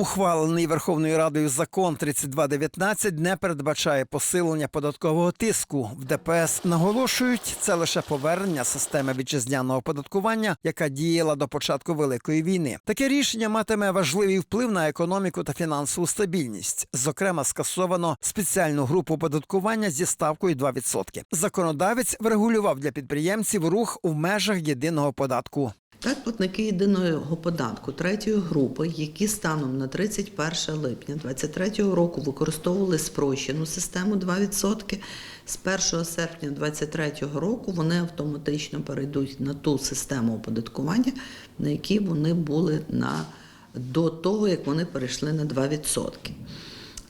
Ухвалений Верховною Радою закон 3219 не передбачає посилення податкового тиску. В ДПС наголошують, це лише повернення системи вітчизняного оподаткування, яка діяла до початку великої війни. Таке рішення матиме важливий вплив на економіку та фінансову стабільність. Зокрема, скасовано спеціальну групу оподаткування зі ставкою 2%. Законодавець врегулював для підприємців рух у межах єдиного податку. Так, платники єдиного податку третьої групи, які станом на 31 липня 2023 року використовували спрощену систему 2%, з 1 серпня 2023 року вони автоматично перейдуть на ту систему оподаткування, на якій вони були на, до того, як вони перейшли на 2%.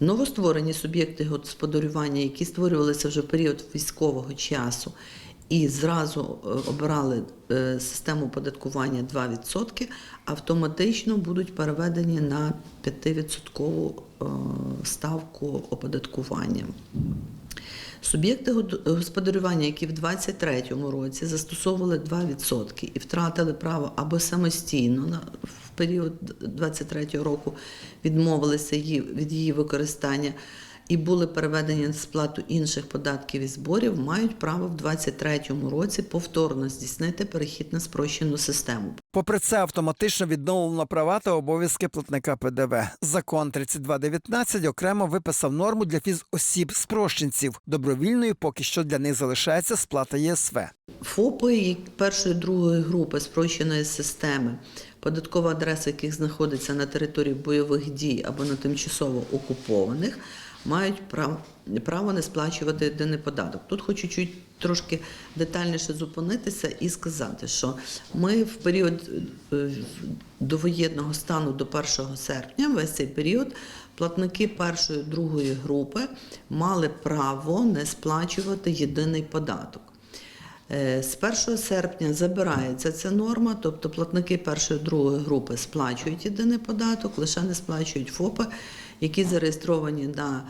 Новостворені суб'єкти господарювання, які створювалися вже в період військового часу і зразу е, обирали е, систему оподаткування 2%, автоматично будуть переведені на 5% е, ставку оподаткування. Суб'єкти господарювання, які в 2023 році застосовували 2% і втратили право або самостійно в період 2023 року відмовилися від її використання і були переведені на сплату інших податків і зборів, мають право в 2023 році повторно здійснити перехід на спрощену систему. Попри це, автоматично відновлено права та обов'язки платника ПДВ. Закон 3219 окремо виписав норму для фізосіб спрощенців. Добровільною поки що для них залишається сплата ЄСВ. ФОПи першої другої групи спрощеної системи, податкова адреса яких знаходиться на території бойових дій або на тимчасово окупованих, мають право, не сплачувати єдиний податок. Тут хочу чуть трошки детальніше зупинитися і сказати, що ми в період е, довоєнного стану до 1 серпня, весь цей період, платники першої другої групи мали право не сплачувати єдиний податок. Е, З 1 серпня забирається ця норма, тобто платники першої другої групи сплачують єдиний податок, лише не сплачують ФОПи, які зареєстровані на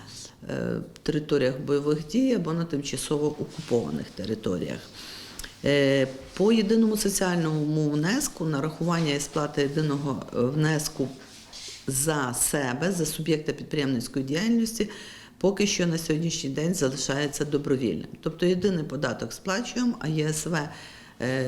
е, територіях бойових дій або на тимчасово окупованих територіях. Е, По єдиному соціальному внеску нарахування і сплата єдиного е, внеску за себе, за суб'єкта підприємницької діяльності, поки що на сьогоднішній день залишається добровільним. Тобто єдиний податок сплачуємо, а ЄСВ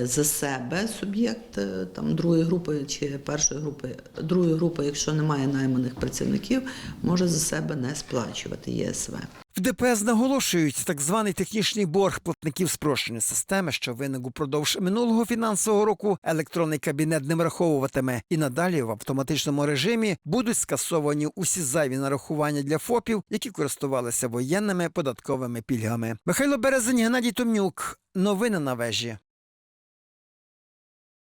за себе суб'єкт е, там другої групи чи першої групи, другої групи, якщо немає найманих працівників, може за себе не сплачувати ЄСВ. В ДПС наголошують, так званий технічний борг платників спрощеної системи, що виник упродовж минулого фінансового року, електронний кабінет не враховуватиме. І надалі в автоматичному режимі будуть скасовані усі зайві нарахування для ФОПів, які користувалися воєнними податковими пільгами. Михайло Березень, Геннадій Томнюк. Новини на вежі.